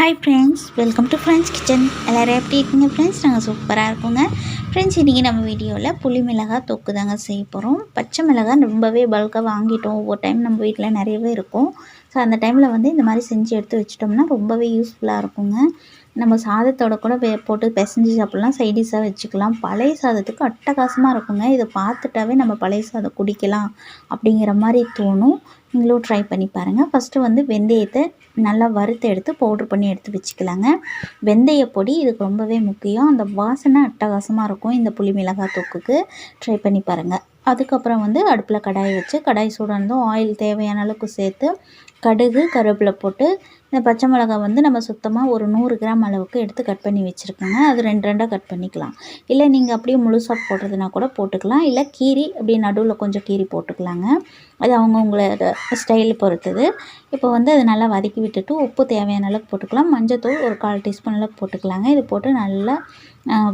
Hi friends welcome to friends kitchen எல்லோரும் எப்படி இருக்கீங்க ஃப்ரெண்ட்ஸ் நாங்கள் சூப்பராக இருக்கோங்க. ஃப்ரெண்ட்ஸ் இன்றைக்கி நம்ம வீடியோவில் புளி மிளகாய் தொக்கு தாங்க செய்ய போகிறோம் பச்சை மிளகாய் ரொம்பவே பல்காக வாங்கிட்டோம். ஒவ்வொரு டைம் நம்ம வீட்டில் நிறையவே இருக்கும். ஸோ அந்த டைமில் வந்து இந்த மாதிரி செஞ்சு எடுத்து வச்சிட்டோம்னா ரொம்பவே யூஸ்ஃபுல்லாக இருக்குங்க. நம்ம சாதத்தோட கூட வே போட்டு பிசைஞ்சு சாப்பிட்லாம். சைடிஷாக வச்சுக்கலாம். பழைய சாதத்துக்கு அட்டகாசமாக இருக்குங்க. இதை பார்த்துட்டாவே நம்ம பழைய சாதம் குடிக்கலாம் அப்படிங்கிற மாதிரி தோணும். நீங்களும் ட்ரை பண்ணி பாருங்கள் ஃபஸ்ட்டு வந்து வெந்தயத்தை நல்லா வறுத்து எடுத்து பவுட்ரு பண்ணி எடுத்து வச்சுக்கலாங்க. வெந்தய பொடி இதுக்கு ரொம்பவே முக்கியம். அந்த வாசனை அட்டகாசமாக இருக்கும். இந்த புளி மிளகாய் தொக்குக்கு. ட்ரை பண்ணி பாருங்கள் அதுக்கப்புறம் வந்து அடுப்பில் கடாயை வச்சு கடாய் சூடானதும் ஆயில் தேவையான அளவுக்கு சேர்த்து கடுகு கருவேப்பிலை போட்டு இந்த பச்சை மிளகாய் வந்து நம்ம சுத்தமாக ஒரு நூறு கிராம் அளவுக்கு எடுத்து கட் பண்ணி வச்சுருக்கோங்க. அது ரெண்டு ரெண்டாக கட் பண்ணிக்கலாம். இல்லை நீங்கள் அப்படியே முழுசாக போடுறதுனா கூட போட்டுக்கலாம். இல்லை கீரி அப்படியே நடுவில் கொஞ்சம் கீரி போட்டுக்கலாங்க. அது அவங்கவுங்களோட ஸ்டைல் பொறுத்தது. இப்போ வந்து அது நல்லா வதக்கி விட்டுட்டு உப்பு தேவையான அளவுக்கு போட்டுக்கலாம். மஞ்சத்தூள் ஒரு கால் டீஸ்பூன் அளவுக்கு போட்டுக்கலாங்க. இது போட்டு நல்லா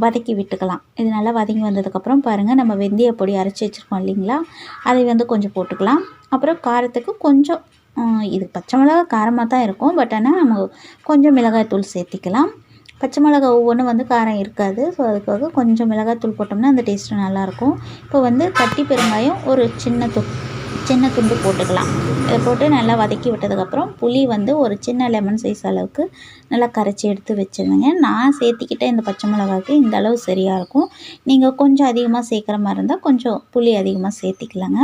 வதக்கி விட்டுக்கலாம். இது நல்லா வதங்கி வந்ததுக்கப்புறம் பாருங்கள் நம்ம வெந்தய பொடி அரைச்சி வச்சுருக்கோம் இல்லைங்களா? அதை வந்து கொஞ்சம் போட்டுக்கலாம். அப்புறம் காரத்துக்கு கொஞ்சம் இது பச்சை மிளகா காரமாக தான் இருக்கும். பட் ஆனால் நம்ம கொஞ்சம் மிளகாய் தூள் சேர்த்திக்கலாம். பச்சை மிளகா ஒவ்வொன்றும் வந்து காரம் இருக்காது. ஸோ அதுக்காக கொஞ்சம் மிளகாய் தூள் போட்டோம்னா அந்த டேஸ்ட்டு நல்லாயிருக்கும் இப்போ வந்து கட்டி பெருங்காயம் ஒரு சின்ன தொ சின்ன துண்டு போட்டுக்கலாம். இதை போட்டு நல்லா வதக்கி விட்டதுக்கப்புறம் புளி வந்து ஒரு சின்ன லெமன் சைஸ் அளவுக்கு நல்லா கரைச்சி எடுத்து வச்சுருந்தேங்க. நான் சேர்த்திக்கிட்ட இந்த பச்சை மிளகாவுக்கு இந்த அளவு சரியாக இருக்கும். நீங்கள் கொஞ்சம் அதிகமாக சேர்க்குற மாதிரி இருந்தால் கொஞ்சம் புளி அதிகமாக சேர்த்திக்கலாங்க.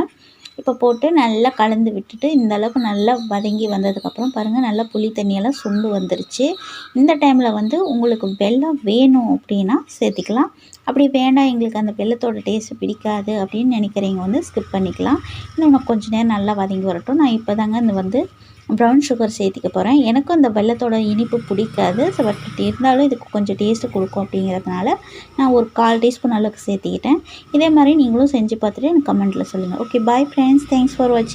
இப்போ போட்டு நல்லா கலந்து விட்டுட்டு இந்த அளவுக்கு நல்லா வதங்கி வந்ததுக்கப்புறம் பாருங்கள் நல்லா புளி தண்ணியெல்லாம் சுண்டு வந்துருச்சு. இந்த டைமில் வந்து உங்களுக்கு வெள்ளம் வேணும் அப்படின்னா சேர்த்திக்கலாம். அப்படி வேண்டாம் எங்களுக்கு அந்த வெள்ளத்தோட டேஸ்ட் பிடிக்காது அப்படின்னு நினைக்கிறவங்க வந்து ஸ்கிப் பண்ணிக்கலாம். இன்னும் கொஞ்சம் நேரம் நல்லா வதங்கி வரட்டும். நான் இப்போ தாங்க இந்த வந்து ப்ரௌன் சுகர் சேர்த்திக்க போகிறேன் எனக்கும் அந்த வெள்ளத்தோட இனிப்பு பிடிக்காது. ஸோ பட் இருந்தாலும் இதுக்கு கொஞ்சம் டேஸ்ட்டு கொடுக்கும் அப்படிங்கிறதுனால நான் ஒரு கால் டீஸ்பூன் அளவுக்கு சேர்த்திக்கிட்டேன். இதே மாதிரி நீங்களும் செஞ்சு பார்த்துட்டு எனக்கு கமெண்ட்டில் சொல்லுங்கள் okay bye friends thanks for வாட்சிங்